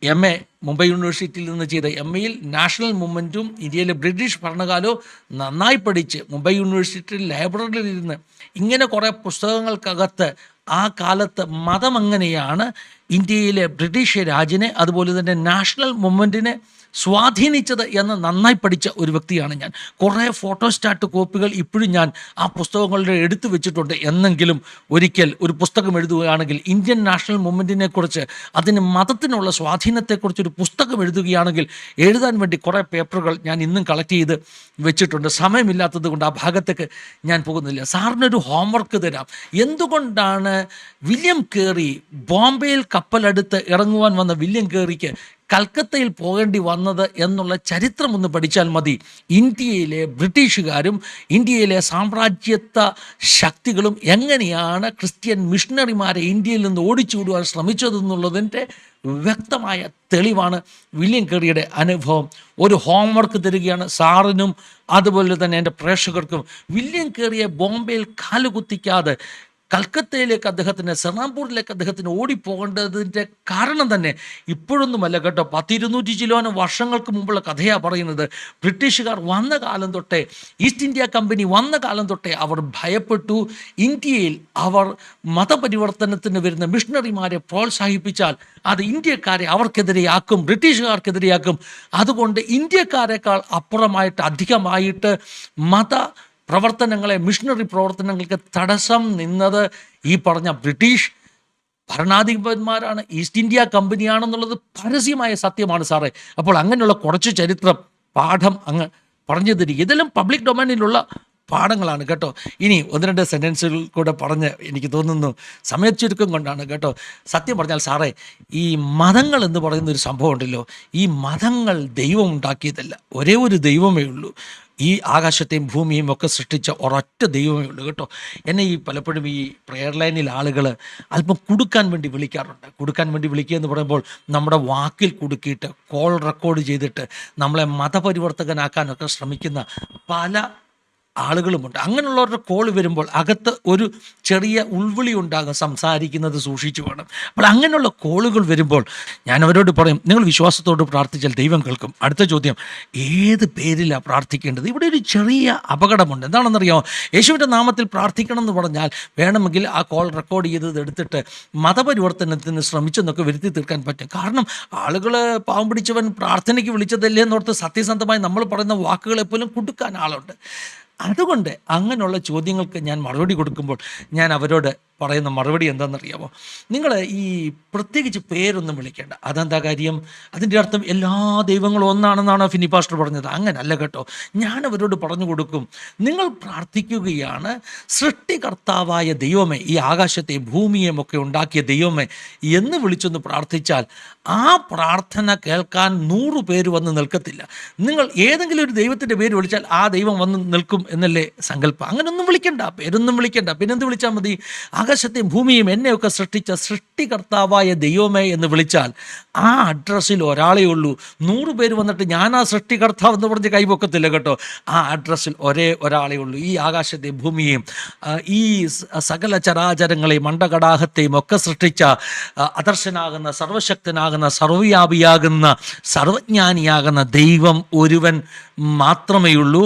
എം എ മുംബൈ യൂണിവേഴ്സിറ്റിയിൽ നിന്ന് ചെയ്ത എം എയിൽ നാഷണൽ മൂവ്മെന്റും ഇന്ത്യയിലെ ബ്രിട്ടീഷ് ഭരണകാലവും നന്നായി പഠിച്ച് മുംബൈ യൂണിവേഴ്സിറ്റി ലൈബ്രറിയിൽ ഇരുന്ന് ഇങ്ങനെ കുറേ പുസ്തകങ്ങൾക്കകത്ത് ആ കാലത്ത് മതം അങ്ങനെയാണ് ഇന്ത്യയിലെ ബ്രിട്ടീഷ് രാജിനെ അതുപോലെ തന്നെ നാഷണൽ മൂവ്മെന്റിനെ സ്വാധീനിച്ചത് എന്ന് നന്നായി പഠിച്ച ഒരു വ്യക്തിയാണ് ഞാൻ. കുറേ ഫോട്ടോസ്റ്റാറ്റ് കോപ്പികൾ ഇപ്പോഴും ഞാൻ ആ പുസ്തകങ്ങളുടെ എടുത്തു വെച്ചിട്ടുണ്ട്. എന്നെങ്കിലും ഒരിക്കൽ ഒരു പുസ്തകം എഴുതുകയാണെങ്കിൽ ഇന്ത്യൻ നാഷണൽ മൂവ്മെന്റിനെ കുറിച്ച് അതിന് മതത്തിനുള്ള സ്വാധീനത്തെക്കുറിച്ച് ഒരു പുസ്തകം എഴുതുകയാണെങ്കിൽ എഴുതാൻ വേണ്ടി കുറേ പേപ്പറുകൾ ഞാൻ ഇന്നും കളക്ട് ചെയ്ത് വെച്ചിട്ടുണ്ട്. സമയമില്ലാത്തത് കൊണ്ട് ആ ഭാഗത്തേക്ക് ഞാൻ പോകുന്നില്ല. സാറിനൊരു ഹോംവർക്ക് തരാം. എന്തുകൊണ്ടാണ് വില്യം കേറി ബോംബെയിൽ കപ്പലെടുത്ത് ഇറങ്ങുവാൻ വന്ന വില്യം കേറിക്ക് കൽക്കത്തയിൽ പോകേണ്ടി വന്നത് എന്നുള്ള ചരിത്രം ഒന്ന് പഠിച്ചാൽ മതി. ഇന്ത്യയിലെ ബ്രിട്ടീഷുകാരും ഇന്ത്യയിലെ സാമ്രാജ്യത്വ ശക്തികളും എങ്ങനെയാണ് ക്രിസ്ത്യൻ മിഷണറിമാരെ ഇന്ത്യയിൽ നിന്ന് ഓടിച്ചുവിടുവാൻ ശ്രമിച്ചതെന്നുള്ളതിന്റെ വ്യക്തമായ തെളിവാണ് വില്യം കെറിയുടെ അനുഭവം. ഒരു ഹോംവർക്ക് തരികയാണ് സാറിനും അതുപോലെ തന്നെ എന്റെ പ്രേക്ഷകർക്കും. വില്യം കെറിയെ ബോംബെയിൽ കാലുകുത്തിക്കാതെ കൽക്കത്തയിലേക്ക് അദ്ദേഹത്തിന് സെറാംപൂരിലേക്ക് അദ്ദേഹത്തിന് ഓടിപ്പോകേണ്ടതിന്റെ കാരണം തന്നെ ഇപ്പോഴൊന്നുമല്ല കേട്ടോ. പത്തിരുന്നൂറ്റി ചിലോനം വർഷങ്ങൾക്ക് മുമ്പുള്ള കഥയാണ് പറയുന്നത്. ബ്രിട്ടീഷുകാർ വന്ന കാലം തൊട്ടേ ഈസ്റ്റ് ഇന്ത്യ കമ്പനി വന്ന കാലം തൊട്ടേ അവർ ഭയപ്പെട്ടു. ഇന്ത്യയിൽ അവർ മതപരിവർത്തനത്തിന് വരുന്ന മിഷണറിമാരെ പ്രോത്സാഹിപ്പിച്ചാൽ അത് ഇന്ത്യക്കാരെ അവർക്കെതിരെയാക്കും ബ്രിട്ടീഷുകാർക്കെതിരെയാക്കും. അതുകൊണ്ട് ഇന്ത്യക്കാരെക്കാൾ അപ്പുറമായിട്ട് അധികമായിട്ട് മത പ്രവർത്തനങ്ങളെ മിഷണറി പ്രവർത്തനങ്ങൾക്ക് തടസ്സം നിന്നത് ഈ പറഞ്ഞ ബ്രിട്ടീഷ് ഭരണാധിപന്മാരാണ് ഈസ്റ്റ് ഇന്ത്യ കമ്പനിയാണെന്നുള്ളത് പരസ്യമായ സത്യമാണ് സാറേ. അപ്പോൾ അങ്ങനെയുള്ള കുറച്ച് ചരിത്രം പാഠം അങ്ങ് പറഞ്ഞു തരിക ഇതെല്ലാം പബ്ലിക് ഡൊമൈനിലുള്ള പാഠങ്ങളാണ് കേട്ടോ. ഇനി ഒന്ന് രണ്ട് സെന്റൻസുകൾ കൂടെ പറഞ്ഞ് എനിക്ക് തോന്നുന്നു സമയച്ചുരുക്കം കൊണ്ടാണ് കേട്ടോ. സത്യം പറഞ്ഞാൽ സാറേ ഈ മതങ്ങൾ എന്ന് പറയുന്ന ഒരു സംഭവം ഉണ്ടല്ലോ. ഈ മതങ്ങൾ ദൈവം ഉണ്ടാക്കിയതല്ല. ഒരേ ഒരു ദൈവമേ ഉള്ളൂ. ഈ ആകാശത്തെയും ഭൂമിയും ഒക്കെ സൃഷ്ടിച്ച ഒരൊറ്റ ദൈവമേ ഉള്ളൂ കേട്ടോ. എന്നെ ഈ പലപ്പോഴും ഈ പ്രെയർ ലൈനിൽ ആളുകൾ അല്പം കൊടുക്കാൻ വേണ്ടി വിളിക്കാറുണ്ട്. കൊടുക്കാൻ വേണ്ടി വിളിക്കുക എന്ന് പറയുമ്പോൾ നമ്മുടെ വാക്കിൽ കുടുക്കിയിട്ട് കോൾ റെക്കോർഡ് ചെയ്തിട്ട് നമ്മളെ മതപരിവർത്തകനാക്കാനൊക്കെ ശ്രമിക്കുന്ന പല ആളുകളുമുണ്ട്. അങ്ങനെയുള്ളവരുടെ കോൾ വരുമ്പോൾ അകത്ത് ഒരു ചെറിയ ഉൾവിളി ഉണ്ടാകും സംസാരിക്കുന്നത് സൂക്ഷിച്ചു വേണം. അപ്പോൾ അങ്ങനെയുള്ള കോളുകൾ വരുമ്പോൾ ഞാൻ അവരോട് പറയും നിങ്ങൾ വിശ്വാസത്തോട് പ്രാർത്ഥിച്ചാൽ ദൈവം കേൾക്കും. അടുത്ത ചോദ്യം ഏത് പേരിലാണ് പ്രാർത്ഥിക്കേണ്ടത്? ഇവിടെ ഒരു ചെറിയ അപകടമുണ്ട്. എന്താണെന്നറിയാമോ? യേശുവിന്റെ നാമത്തിൽ പ്രാർത്ഥിക്കണം എന്ന് പറഞ്ഞാൽ വേണമെങ്കിൽ ആ കോൾ റെക്കോർഡ് ചെയ്തത് എടുത്തിട്ട് മതപരിവർത്തനത്തിന് ശ്രമിച്ചെന്നൊക്കെ വരുത്തി തീർക്കാൻ പറ്റും. കാരണം ആളുകൾ പാവം പിടിച്ചവൻ പ്രാർത്ഥനയ്ക്ക് വിളിച്ചതല്ലേ എന്നോർത്ത് സത്യസന്ധമായി നമ്മൾ പറയുന്ന വാക്കുകളെപ്പോലും കൊടുക്കാൻ ആളുണ്ട്. അതുകൊണ്ട് അങ്ങനെയുള്ള ചോദ്യങ്ങൾക്ക് ഞാൻ മറുപടി കൊടുക്കുമ്പോൾ ഞാൻ അവരോട് പറയുന്ന മറുപടി എന്താണെന്നറിയാമോ? നിങ്ങൾ ഈ പ്രത്യേകിച്ച് പേരൊന്നും വിളിക്കേണ്ട. അതെന്താ കാര്യം? അതിന്റെ അർത്ഥം എല്ലാ ദൈവങ്ങളും ഒന്നാണെന്നാണ് ഫിനി പാസ്റ്റർ പറഞ്ഞത്. അങ്ങനല്ല കേട്ടോ. ഞാൻ അവരോട് പറഞ്ഞു കൊടുക്കും. നിങ്ങൾ പ്രാർത്ഥിക്കുകയാണ്. സൃഷ്ടികർത്താവായ ദൈവമേ ഈ ആകാശത്തെ ഭൂമിയെയും ഒക്കെ ഉണ്ടാക്കിയ ദൈവമേ എന്ന് വിളിച്ചൊന്ന് പ്രാർത്ഥിച്ചാൽ ആ പ്രാർത്ഥന കേൾക്കാൻ നൂറ് പേര് വന്ന് നിൽക്കത്തില്ല. നിങ്ങൾ ഏതെങ്കിലും ഒരു ദൈവത്തിന്റെ പേര് വിളിച്ചാൽ ആ ദൈവം വന്ന് നിൽക്കും എന്നല്ലേ സങ്കല്പം. അങ്ങനൊന്നും വിളിക്കണ്ട. പേരൊന്നും വിളിക്കണ്ട. പിന്നെന്ത് വിളിച്ചാൽ മതി? ആകാശത്തെയും ഭൂമിയും എന്നെയൊക്കെ സൃഷ്ടിച്ച സൃഷ്ടികർത്താവായ ദൈവമേ എന്ന് വിളിച്ചാൽ ആ അഡ്രസ്സിൽ ഒരാളേ ഉള്ളൂ. നൂറ് പേര് വന്നിട്ട് ഞാൻ ആ സൃഷ്ടികർത്താവ് എന്ന് പറഞ്ഞ് കൈപൊക്കത്തില്ല കേട്ടോ. ആ അഡ്രസ്സിൽ ഒരേ ഒരാളേ ഉള്ളൂ. ഈ ആകാശത്തെയും ഭൂമിയെയും ഈ സകല ചരാചരങ്ങളെയും മണ്ടകടാഹത്തെയും ഒക്കെ സൃഷ്ടിച്ച അദർശനാകുന്ന സർവശക്തനാകുന്ന സർവവ്യാപിയാകുന്ന സർവജ്ഞാനിയാകുന്ന ദൈവം ഒരുവൻ മാത്രമേ ഉള്ളൂ.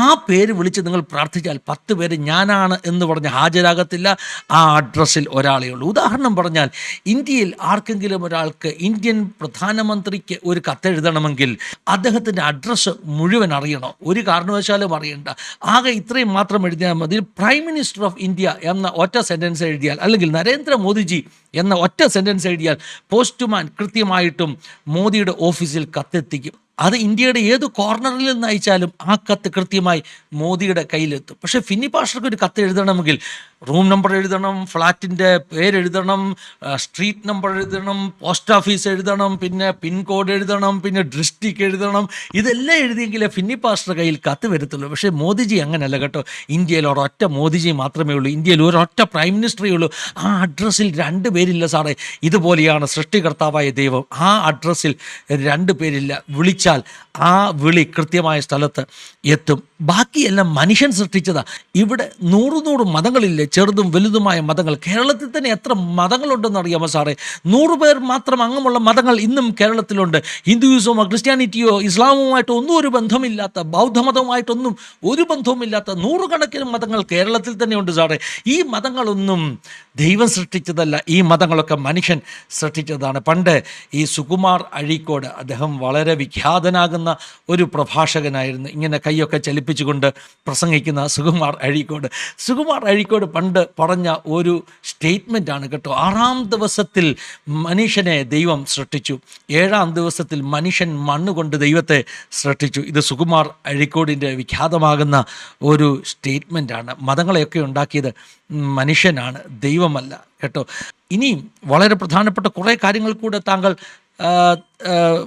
ആ പേര് വിളിച്ച് നിങ്ങൾ പ്രാർത്ഥിച്ചാൽ പത്ത് പേര് ഞാനാണ് എന്ന് പറഞ്ഞ് ഹാജരാകത്തില്ല. ആ അഡ്രസ്സിൽ ഒരാളേ ഉള്ളൂ. ഉദാഹരണം പറഞ്ഞാൽ ഇന്ത്യയിൽ ആർക്കെങ്കിലും ഒരാൾക്ക് ഇന്ത്യൻ പ്രധാനമന്ത്രിക്ക് ഒരു കത്തെഴുതണമെങ്കിൽ അദ്ദേഹത്തിന്റെ അഡ്രസ്സ് മുഴുവൻ അറിയണം. ഒരു കാരണവശാലും അറിയണ്ട. ആകെ ഇത്രയും മാത്രം എഴുതിയാൽ മതി. പ്രൈം മിനിസ്റ്റർ ഓഫ് ഇന്ത്യ എന്ന ഒറ്റ സെന്റൻസ് എഴുതിയാൽ അല്ലെങ്കിൽ നരേന്ദ്രമോദിജി എന്ന ഒറ്റ സെന്റൻസ് എഴുതിയാൽ പോസ്റ്റ്മാൻ കൃത്യമായിട്ടും മോദിയുടെ ഓഫീസിൽ കത്തെത്തിക്കും. അത് ഇന്ത്യയുടെ ഏത് കോർണറിൽ നിന്ന് അയച്ചാലും ആ കത്ത് കൃത്യമായി മോദിയുടെ കയ്യിലെത്തും. പക്ഷേ ഫിന്നി പാഷർക്ക് ഒരു കത്ത് എഴുതണമെങ്കിൽ റൂം നമ്പർ എഴുതണം ഫ്ലാറ്റിന്റെ പേരെഴുതണം സ്ട്രീറ്റ് നമ്പർ എഴുതണം പോസ്റ്റ് ഓഫീസ് എഴുതണം പിന്നെ പിൻകോഡ് എഴുതണം പിന്നെ ഡിസ്ട്രിക്ട് എഴുതണം. ഇതെല്ലാം എഴുതിയെങ്കിലേ ഫിന്നി പാസ്റ്റർ കയ്യിൽ കത്ത് വരത്തുള്ളൂ. പക്ഷേ മോദിജി അങ്ങനെയല്ല കേട്ടോ. ഇന്ത്യയിൽ ഒരൊറ്റ മോദിജി മാത്രമേ ഉള്ളൂ. ഇന്ത്യയിൽ ഒരൊറ്റ പ്രൈം മിനിസ്റ്ററേ ഉള്ളൂ. ആ അഡ്രസ്സിൽ രണ്ട് പേരില്ല സാറേ. ഇതുപോലെയാണ് സൃഷ്ടികർത്താവായ ദൈവം. ആ അഡ്രസ്സിൽ രണ്ട് പേരില്ല. വിളിച്ചാൽ ആ വിളി കൃത്യമായ സ്ഥലത്ത് എത്തും. ബാക്കിയെല്ലാം മനുഷ്യൻ സൃഷ്ടിച്ചതാ. ഇവിടെ നൂറ് നൂറ് മതങ്ങളില്ലേ? ചെറുതും വലുതുമായ മതങ്ങൾ. കേരളത്തിൽ തന്നെ എത്ര മതങ്ങളുണ്ടെന്ന് അറിയാമോ സാറേ? നൂറ് പേർ മാത്രം അംഗമുള്ള മതങ്ങൾ ഇന്നും കേരളത്തിലുണ്ട്. ഹിന്ദുയിസമോ ക്രിസ്ത്യാനിറ്റിയോ ഇസ്ലാമുമായിട്ടോ ഒന്നും ഒരു ബന്ധമില്ലാത്ത ബൗദ്ധമതവുമായിട്ടൊന്നും ഒരു ബന്ധവുമില്ലാത്ത നൂറുകണക്കിന് മതങ്ങൾ കേരളത്തിൽ തന്നെയുണ്ട് സാറേ. ഈ മതങ്ങളൊന്നും ദൈവം സൃഷ്ടിച്ചതല്ല ഈ മതങ്ങളൊക്കെ മനുഷ്യൻ സൃഷ്ടിച്ചതാണ്. പണ്ട് ഈ സുകുമാർ അഴീക്കോട് അദ്ദേഹം വളരെ വിഖ്യാതനാകുന്ന ഒരു പ്രഭാഷകനായിരുന്നു. ഇങ്ങനെ കൈയൊക്കെ ചലിപ്പിച്ചുകൊണ്ട് പ്രസംഗിക്കുന്ന സുകുമാർ അഴീക്കോട്. സുകുമാർ അഴീക്കോട് പണ്ട് പറഞ്ഞ ഒരു സ്റ്റേറ്റ്മെന്റാണ് കേട്ടോ. ആറാം ദിവസത്തിൽ മനുഷ്യനെ ദൈവം സൃഷ്ടിച്ചു. ഏഴാം ദിവസത്തിൽ മനുഷ്യൻ മണ്ണുകൊണ്ട് ദൈവത്തെ സൃഷ്ടിച്ചു. ഇത് സുകുമാർ അഴീക്കോടിന്റെ വിഖ്യാതമാകുന്ന ഒരു സ്റ്റേറ്റ്മെന്റാണ് മതങ്ങളെയൊക്കെ ഉണ്ടാക്കിയത് മനുഷ്യനാണ് ദൈവമല്ല കേട്ടോ? ഇനിയും വളരെ പ്രധാനപ്പെട്ട കുറേ കാര്യങ്ങൾ കൂടെ താങ്കൾ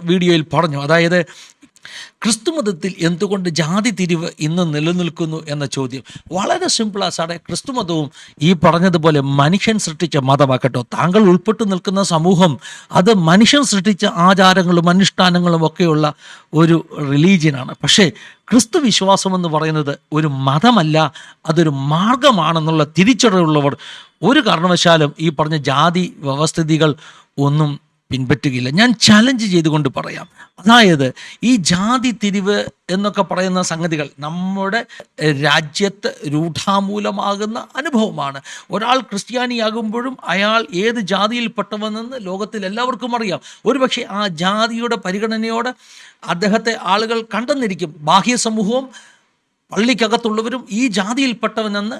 വീഡിയോയിൽ പറഞ്ഞു. അതായത് ക്രിസ്തുമതത്തിൽ എന്തുകൊണ്ട് ജാതി തിരിവ് ഇന്ന് നിലനിൽക്കുന്നു എന്ന ചോദ്യം. വളരെ സിമ്പിളാ സാറേ. ക്രിസ്തുമതവും ഈ പറഞ്ഞതുപോലെ മനുഷ്യൻ സൃഷ്ടിച്ച മതമാക്കട്ടോ താങ്കൾ ഉൾപ്പെട്ടു നിൽക്കുന്ന സമൂഹം അത് മനുഷ്യൻ സൃഷ്ടിച്ച ആചാരങ്ങളും അനുഷ്ഠാനങ്ങളും ഒക്കെയുള്ള ഒരു റിലീജിയനാണ് പക്ഷേ ക്രിസ്തു വിശ്വാസം എന്ന് പറയുന്നത് ഒരു മതമല്ല അതൊരു മാർഗമാണെന്നുള്ള തിരിച്ചറിവുള്ളവർ ഒരു കാരണവശാലും ഈ പറഞ്ഞ ജാതി വ്യവസ്ഥിതികൾ ഒന്നും പിൻപറ്റുകയില്ല. ഞാൻ ചലഞ്ച് ചെയ്തുകൊണ്ട് പറയാം. അതായത് ഈ ജാതി തിരിവ് എന്നൊക്കെ പറയുന്ന സംഗതികൾ നമ്മുടെ രാജ്യത്ത് രൂഢാമൂലമാകുന്ന അനുഭവമാണ്. ഒരാൾ ക്രിസ്ത്യാനിയാകുമ്പോഴും അയാൾ ഏത് ജാതിയിൽപ്പെട്ടവനെന്ന് ലോകത്തിൽ എല്ലാവർക്കും അറിയാം. ഒരുപക്ഷെ ആ ജാതിയുടെ പരിഗണനയോടെ അദ്ദേഹത്തെ ആളുകൾ കണ്ടെന്നിരിക്കും. ബാഹ്യ സമൂഹവും പള്ളിക്കകത്തുള്ളവരും ഈ ജാതിയിൽപ്പെട്ടവനെന്ന്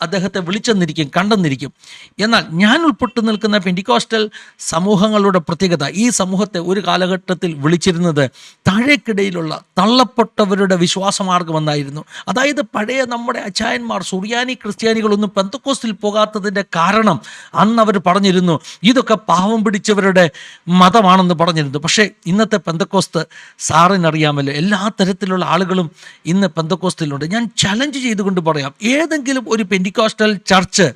അദ്ദേഹത്തെ വിളിച്ചെന്നിരിക്കും കണ്ടെന്നിരിക്കും. എന്നാൽ ഞാൻ ഉൾപ്പെട്ടു നിൽക്കുന്ന പെൻഡിക്കോസ്റ്റൽ സമൂഹങ്ങളുടെ പ്രത്യേകത ഈ സമൂഹത്തെ ഒരു കാലഘട്ടത്തിൽ വിളിച്ചിരുന്നത് താഴേക്കിടയിലുള്ള തള്ളപ്പെട്ടവരുടെ വിശ്വാസമാർഗമെന്നായിരുന്നു അതായത് പഴയ നമ്മുടെ അച്ചായന്മാർ സുറിയാനി ക്രിസ്ത്യാനികളൊന്നും പെന്തക്കോസ്റ്റിൽ പോകാത്തതിന്റെ കാരണം അന്ന് അവർ പറഞ്ഞിരുന്നു ഇതൊക്കെ പാവം പിടിച്ചവരുടെ മതമാണെന്ന് പറഞ്ഞിരുന്നു. പക്ഷേ ഇന്നത്തെ പെന്തക്കോസ്ത് സാറിനറിയാമല്ലോ എല്ലാ തരത്തിലുള്ള ആളുകളും ഇന്ന് പെന്തക്കോസ്റ്റിലുണ്ട് ഞാൻ ചലഞ്ച് ചെയ്തുകൊണ്ട് പറയാം ഏതെങ്കിലും ഒരു പെൻഡിക്കോസ്റ്റൽ ചർച്ച്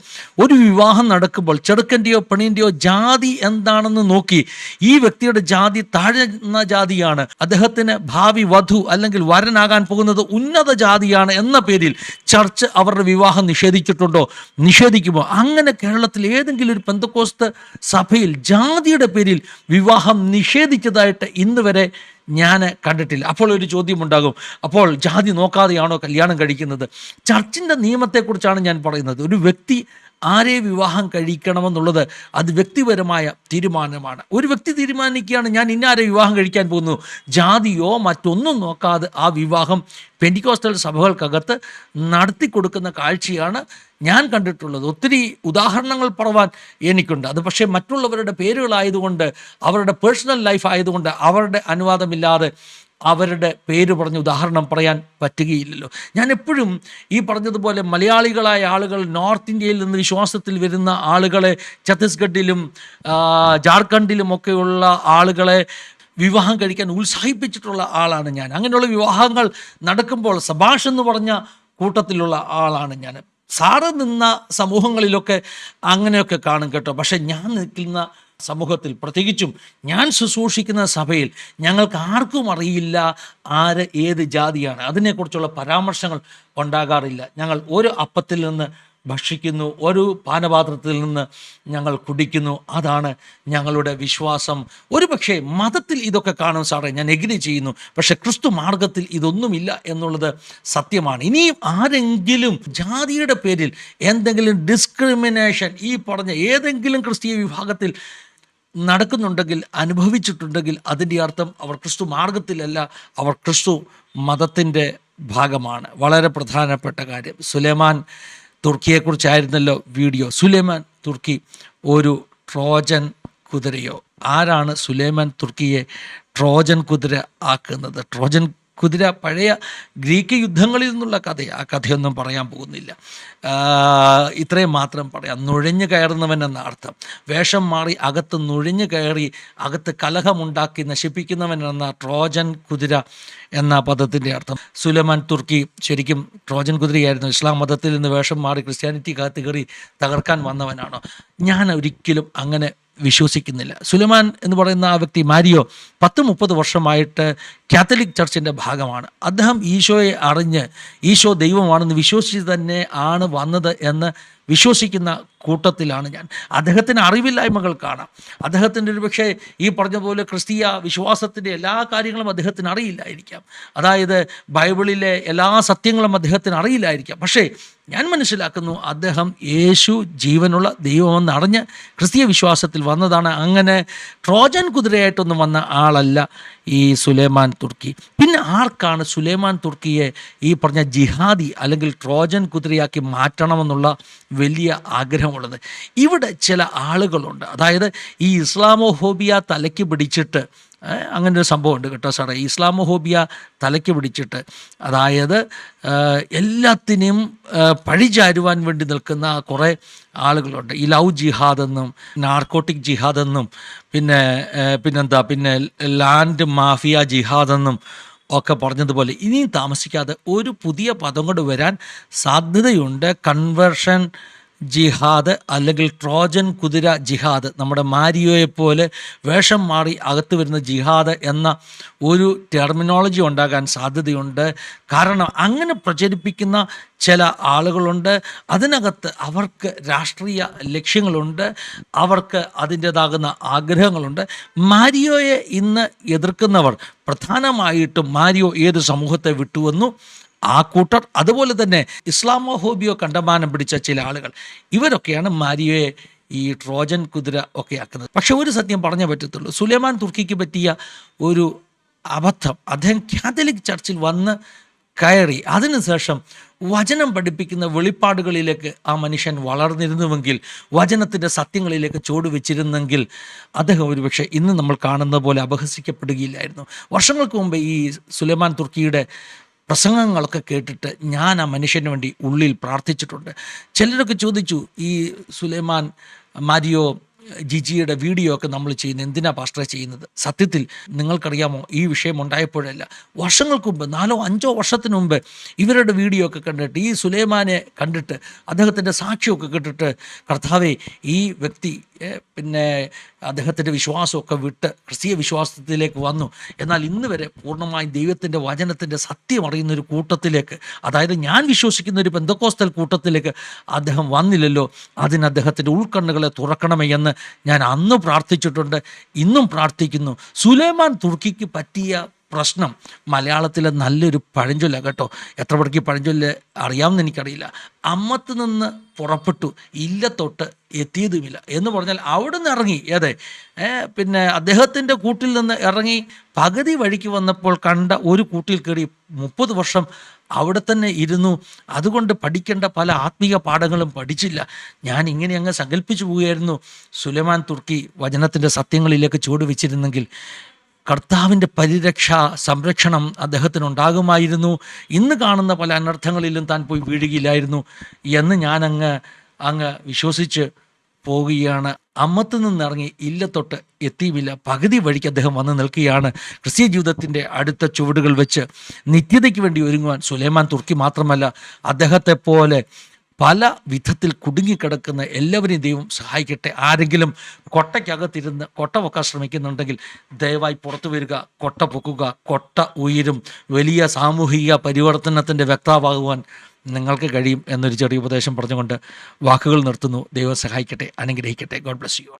ഒരു വിവാഹം നടക്കുമ്പോൾ ചെറുക്കന്റെയോ പെണ്ണിന്റെയോ ജാതി എന്താണെന്ന് നോക്കി ഈ വ്യക്തിയുടെ ജാതി താഴ്ന്ന ജാതിയാണ്. അദ്ദേഹത്തിന് ഭാവി വധു അല്ലെങ്കിൽ വരനാകാൻ പോകുന്നത് ഉന്നത ജാതിയാണ് എന്ന പേരിൽ ചർച്ച് അവരുടെ വിവാഹം നിഷേധിച്ചിട്ടുണ്ടോ? നിഷേധിക്കുമോ? അങ്ങനെ കേരളത്തിൽ ഏതെങ്കിലും ഒരു പെന്തക്കോസ്ത് സഭയിൽ ജാതിയുടെ പേരിൽ വിവാഹം നിഷേധിച്ചതായിട്ട് ഇന്ന് വരെ ഞാൻ കണ്ടിട്ടില്ല. അപ്പോൾ ഒരു ചോദ്യം ഉണ്ടാകും അപ്പോൾ ജാതി നോക്കാതെയാണോ കല്യാണം കഴിക്കുന്നത്? ചർച്ചിന്റെ നിയമത്തെക്കുറിച്ചാണ് ഞാൻ പറയുന്നത്. ഒരു വ്യക്തി ആരെ വിവാഹം കഴിക്കണമെന്നുള്ളത് അത് വ്യക്തിപരമായ തീരുമാനമാണ്. ഒരു വ്യക്തി തീരുമാനിക്കുകയാണ് ഞാൻ ഇന്നാരെ വിവാഹം കഴിക്കാൻ പോകുന്നു? ജാതിയോ മറ്റൊന്നും നോക്കാതെ ആ വിവാഹം പെൻഡിക്കോസ്റ്റൽ സഭകൾക്കകത്ത് നടത്തി കൊടുക്കുന്ന കാഴ്ചയാണ് ഞാൻ കണ്ടിട്ടുള്ളത്. ഒത്തിരി ഉദാഹരണങ്ങൾ പറവാൻ എനിക്കുണ്ട്. അത് പക്ഷേ മറ്റുള്ളവരുടെ പേരുകളായതുകൊണ്ട് അവരുടെ പേഴ്സണൽ ലൈഫ് ആയതുകൊണ്ട് അവരുടെ അനുവാദമില്ലാതെ അവരുടെ പേര് പറഞ്ഞ് ഉദാഹരണം പറയാൻ പറ്റുകയില്ലല്ലോ. ഞാൻ എപ്പോഴും ഈ പറഞ്ഞതുപോലെ മലയാളികളായ ആളുകൾ നോർത്ത് ഇന്ത്യയിൽ നിന്ന് വിശ്വാസത്തിൽ വരുന്ന ആളുകളെ ഛത്തീസ്ഗഡിലും ജാർഖണ്ഡിലും ഒക്കെയുള്ള ആളുകളെ വിവാഹം കഴിക്കാൻ ഉത്സാഹിപ്പിച്ചിട്ടുള്ള ആളാണ് ഞാൻ. അങ്ങനെയുള്ള വിവാഹങ്ങൾ നടക്കുമ്പോൾ സഭാഷ് എന്ന് പറഞ്ഞ കൂട്ടത്തിലുള്ള ആളാണ് ഞാൻ. സാറ് നിന്ന സമൂഹങ്ങളിലൊക്കെ അങ്ങനെയൊക്കെ കാണും കേട്ടോ. പക്ഷെ ഞാൻ നിൽക്കുന്ന സമൂഹത്തിൽ. പ്രത്യേകിച്ചും ഞാൻ ശുശ്രൂഷിക്കുന്ന സഭയിൽ ഞങ്ങൾക്ക് ആർക്കും അറിയില്ല ആര് ഏത് ജാതിയാണ്. അതിനെക്കുറിച്ചുള്ള പരാമർശങ്ങൾ ഉണ്ടാകാറില്ല. ഞങ്ങൾ ഒരു അപ്പത്തിൽ നിന്ന് ഭക്ഷിക്കുന്നു ഒരു പാനപാത്രത്തിൽ നിന്ന് ഞങ്ങൾ കുടിക്കുന്നു. അതാണ് ഞങ്ങളുടെ വിശ്വാസം. ഒരു പക്ഷേ മതത്തിൽ ഇതൊക്കെ കാണും സാറേ ഞാൻ എഗ്രി ചെയ്യുന്നു. പക്ഷേ ക്രിസ്തു മാർഗത്തിൽ ഇതൊന്നുമില്ല എന്നുള്ളത് സത്യമാണ്. ഇനിയും ആരെങ്കിലും ജാതിയുടെ പേരിൽ എന്തെങ്കിലും ഡിസ്ക്രിമിനേഷൻ ഈ പറഞ്ഞ ഏതെങ്കിലും ക്രിസ്തീയ വിഭാഗത്തിൽ നടക്കുന്നുണ്ടെങ്കിൽ അനുഭവിച്ചിട്ടുണ്ടെങ്കിൽ അതിന്റെ അർത്ഥം അവർ ക്രിസ്തു മാർഗത്തിലല്ല അവർ ക്രിസ്തു മതത്തിന്റെ ഭാഗമാണ്. വളരെ പ്രധാനപ്പെട്ട കാര്യം. സുലൈമാൻ തുർക്കിയെക്കുറിച്ചായിരുന്നല്ലോ വീഡിയോ. സുലൈമാൻ തുർക്കി ഒരു ട്രോജൻ കുതിരയോ? ആരാണ് സുലൈമാൻ തുർക്കിയെ ട്രോജൻ കുതിര ആക്കുന്നത്? ട്രോജൻ കുതിര പഴയ ഗ്രീക്ക് യുദ്ധങ്ങളിൽ നിന്നുള്ള കഥ. ആ കഥയൊന്നും പറയാൻ പോകുന്നില്ല. ഇത്രയും മാത്രം പറയാം. നുഴഞ്ഞു കയറുന്നവൻ എന്ന അർത്ഥം. വേഷം മാറി അകത്ത് നുഴഞ്ഞു കയറി അകത്ത് കലഹമുണ്ടാക്കി നശിപ്പിക്കുന്നവൻ എന്ന ട്രോജൻ കുതിര എന്ന പദത്തിന്റെ അർത്ഥം. സുലമാൻ തുർക്കി ശരിക്കും ട്രോജൻ കുതിരയായിരുന്നു. ഇസ്ലാം മതത്തിൽ നിന്ന് വേഷം മാറി ക്രിസ്ത്യാനിറ്റി കാത്തുകയറി തകർക്കാൻ വന്നവനാണോ. ഞാൻ ഒരിക്കലും അങ്ങനെ വിശ്വസിക്കുന്നില്ല. സുലൈമാൻ എന്ന് പറയുന്ന ആ വ്യക്തി മാരിയോ പത്ത് മുപ്പത് വർഷമായിട്ട് കാത്തലിക് ചർച്ചിന്റെ ഭാഗമാണ്. അദ്ദേഹം ഈശോയെ അറിഞ്ഞ് ഈശോ ദൈവമാണെന്ന് വിശ്വസിച്ച് തന്നെ ആണ് വന്നത് എന്ന് വിശ്വസിക്കുന്ന കൂട്ടത്തിലാണ് ഞാൻ. അദ്ദേഹത്തിന് അറിവില്ലായ്മകൾ കാണാം. അദ്ദേഹത്തിന്റെ ഒരു പക്ഷേ ഈ പറഞ്ഞ പോലെ ക്രിസ്തീയ വിശ്വാസത്തിന്റെ എല്ലാ കാര്യങ്ങളും അദ്ദേഹത്തിന് അറിയില്ലായിരിക്കാം. അതായത് ബൈബിളിലെ എല്ലാ സത്യങ്ങളും അദ്ദേഹത്തിന് അറിയില്ലായിരിക്കാം. പക്ഷേ ഞാൻ മനസ്സിലാക്കുന്നു അദ്ദേഹം യേശു ജീവനുള്ള ദൈവമെന്ന് അറിഞ്ഞ് ക്രിസ്തീയ വിശ്വാസത്തിൽ വന്നതാണ്. അങ്ങനെ ട്രോജൻ കുതിരയായിട്ടൊന്നും വന്ന ആളല്ല ഈ സുലൈമാൻ തുർക്കി. പിന്നെ ആർക്കാണ് സുലൈമാൻ തുർക്കിയെ ഈ പറഞ്ഞ ജിഹാദി അല്ലെങ്കിൽ ട്രോജൻ കുതിരയാക്കി മാറ്റണമെന്നുള്ള വലിയ ആഗ്രഹമുള്ളത്? ഇവിടെ ചില ആളുകളുണ്ട്. അതായത് ഈ ഇസ്ലാമോഹോബിയ തലയ്ക്ക് പിടിച്ചിട്ട് അങ്ങനെ ഒരു സംഭവമുണ്ട് കേട്ടോ സാറേ. ഇസ്ലാമോഹോബിയ തലയ്ക്ക് പിടിച്ചിട്ട് അതായത് എല്ലാത്തിനെയും പഴിചാരുവാൻ വേണ്ടി നിൽക്കുന്ന കുറേ ആളുകളുണ്ട്. ഈ ലവ് ജിഹാദ് എന്നും നാർക്കോട്ടിക് ജിഹാദ് എന്നും പിന്നെ പിന്നെന്താ പിന്നെ ലാൻഡ് മാഫിയ ജിഹാദ് എന്നും ഒക്കെ പറഞ്ഞതുപോലെ ഇനിയും താമസിക്കാതെ ഒരു പുതിയ പദം കൊണ്ട് വരാൻ സാധ്യതയുണ്ട്. കൺവേർഷൻ ജിഹാദ് അല്ലെങ്കിൽ ട്രോജൻ കുതിര ജിഹാദ്. നമ്മുടെ മാരിയോയെ പോലെ വേഷം മാറി അകത്ത് വരുന്ന ജിഹാദ് എന്ന ഒരു ടെർമിനോളജി ഉണ്ടാകാൻ സാധ്യതയുണ്ട്. കാരണം അങ്ങനെ പ്രചരിപ്പിക്കുന്ന ചില ആളുകളുണ്ട്. അതിനകത്ത് അവർക്ക് രാഷ്ട്രീയ ലക്ഷ്യങ്ങളുണ്ട്. അവർക്ക് അതിന്റേതാകുന്ന ആഗ്രഹങ്ങളുണ്ട്. മാരിയോയെ ഇന്ന് എതിർക്കുന്നവർ പ്രധാനമായിട്ടും മാരിയോ ഏത് സമൂഹത്തെ വിട്ടുവന്നു? ആ കൂട്ടർ അതുപോലെ തന്നെ ഇസ്ലാമോ ഹോബിയോ കണ്ടമാനം പിടിച്ച ചില ആളുകൾ. ഇവരൊക്കെയാണ് മാരിയോയെ ഈ ട്രോജൻ കുതിര ഒക്കെ ആക്കുന്നത്. പക്ഷെ ഒരു സത്യം പറഞ്ഞേ പറ്റത്തുള്ളൂ. സുലൈമാൻ തുർക്കിക്ക് പറ്റിയ ഒരു അബദ്ധം. അദ്ദേഹം കാത്തലിക് ചർച്ചിൽ വന്ന് കയറി. അതിനുശേഷം വചനം പഠിപ്പിക്കുന്ന വെളിപ്പാടുകളിലേക്ക് ആ മനുഷ്യൻ വളർന്നിരുന്നുവെങ്കിൽ വചനത്തിന്റെ സത്യങ്ങളിലേക്ക് ചുവട് വെച്ചിരുന്നെങ്കിൽ അദ്ദേഹം ഒരുപക്ഷെ ഇന്ന് നമ്മൾ കാണുന്ന പോലെ അപഹസിക്കപ്പെടുകയില്ലായിരുന്നു. വർഷങ്ങൾക്ക് മുമ്പ് ഈ സുലൈമാൻ തുർക്കിയുടെ പ്രസംഗങ്ങളൊക്കെ കേട്ടിട്ട് ഞാൻ ആ മനുഷ്യന് വേണ്ടി ഉള്ളിൽ പ്രാർത്ഥിച്ചിട്ടുണ്ട്. ചിലരൊക്കെ ചോദിച്ചു ഈ സുലൈമാൻ മാരിയോ ജിജിയുടെ വീഡിയോ ഒക്കെ നമ്മൾ ചെയ്യുന്നത് എന്തിനാ പാസ്റ്ററെ ചെയ്യുന്നത്? സത്യത്തിൽ നിങ്ങൾക്കറിയാമോ ഈ വിഷയം ഉണ്ടായപ്പോഴല്ല. വർഷങ്ങൾക്ക് മുമ്പ് നാലോ അഞ്ചോ വർഷത്തിന് മുമ്പ് ഇവരുടെ വീഡിയോ ഒക്കെ കണ്ടിട്ട് ഈ സുലൈമാനെ കണ്ടിട്ട് അദ്ദേഹത്തിന്റെ സാക്ഷിയൊക്കെ കേട്ടിട്ട് കർത്താവെ ഈ വ്യക്തി പിന്നെ അദ്ദേഹത്തിന്റെ വിശ്വാസമൊക്കെ വിട്ട് ക്രിസ്തീയ വിശ്വാസത്തിലേക്ക് വന്നു. എന്നാൽ ഇന്ന് വരെ പൂർണമായും ദൈവത്തിന്റെ വചനത്തിന്റെ സത്യം അറിയുന്ന ഒരു കൂട്ടത്തിലേക്ക് അതായത് ഞാൻ വിശ്വസിക്കുന്ന ഒരു ബന്ധക്കോസ്തൽ കൂട്ടത്തിലേക്ക് അദ്ദേഹം വന്നില്ലല്ലോ. അതിന് അദ്ദേഹത്തിന്റെ ഉൾക്കണ്ണുകളെ തുറക്കണമേ എന്ന് ഞാൻ അന്ന് പ്രാർത്ഥിച്ചിട്ടുണ്ട് ഇന്നും പ്രാർത്ഥിക്കുന്നു. സുലൈമാൻ തുർക്കിക്ക് പറ്റിയ പ്രശ്നം മലയാളത്തിലെ നല്ലൊരു പഴഞ്ചൊല്ല കേട്ടോ. എത്ര പേർക്ക് ഈ പഴഞ്ചൊല്ല് അറിയാമെന്ന് എനിക്കറിയില്ല. അമ്മത്ത് നിന്ന് പുറപ്പെട്ടു ഇല്ലത്തൊട്ട് എത്തിയതുമില്ല. എന്ന് പറഞ്ഞാൽ അവിടെ നിന്ന് ഇറങ്ങി അതെ പിന്നെ അദ്ദേഹത്തിന്റെ കൂട്ടിൽ നിന്ന് ഇറങ്ങി പകുതി വഴിക്ക് വന്നപ്പോൾ കണ്ട ഒരു കൂട്ടിൽ കയറി മുപ്പത് വർഷം അവിടെ തന്നെ ഇരുന്നു. അതുകൊണ്ട് പഠിക്കേണ്ട പല ആത്മീയ പാഠങ്ങളും പഠിച്ചില്ല. ഞാൻ ഇങ്ങനെ അങ്ങ് സങ്കല്പിച്ചു പോവുകയായിരുന്നു. സുലൈമാൻ തുർക്കി വചനത്തിന്റെ സത്യങ്ങളിലേക്ക് ചുവട് വെച്ചിരുന്നെങ്കിൽ കർത്താവിന്റെ പരിരക്ഷ സംരക്ഷണം അദ്ദേഹത്തിനുണ്ടാകുമായിരുന്നു. ഇന്ന് കാണുന്ന പല അനർത്ഥങ്ങളിലും താൻ പോയി വീഴുകയില്ലായിരുന്നു എന്ന് ഞാനങ്ങ് അങ്ങ് വിശ്വസിച്ച് പോവുകയാണ്. അമ്മത്ത് നിന്നിറങ്ങി ഇല്ലത്തൊട്ട് എത്തിയുമില്ല പകുതി വഴിക്ക് അദ്ദേഹം വന്ന് നിൽക്കുകയാണ്. ക്രിസ്തീയ ജീവിതത്തിന്റെ അടുത്ത ചുവടുകൾ വെച്ച് നിത്യതയ്ക്ക് വേണ്ടി ഒരുങ്ങുവാൻ സുലൈമാൻ തുർക്കി മാത്രമല്ല അദ്ദേഹത്തെ പോലെ പല വിധത്തിൽ കുടുങ്ങിക്കിടക്കുന്ന എല്ലാവരെയും ദൈവം സഹായിക്കട്ടെ. ആരെങ്കിലും കൊട്ടയ്ക്കകത്തിരുന്ന് കൊട്ട പൊക്കാൻ ശ്രമിക്കുന്നുണ്ടെങ്കിൽ ദയവായി പുറത്തു വരിക കൊട്ട പൊക്കുക. കൊട്ട ഉയരും. വലിയ സാമൂഹിക പരിവർത്തനത്തിന്റെ വ്യക്താവാകുവാൻ നിങ്ങൾക്ക് കഴിയും എന്നൊരു ചെറിയ ഉപദേശം പറഞ്ഞുകൊണ്ട് വാക്കുകൾ നിർത്തുന്നു. ദൈവം സഹായിക്കട്ടെ അനുഗ്രഹിക്കട്ടെ. God bless you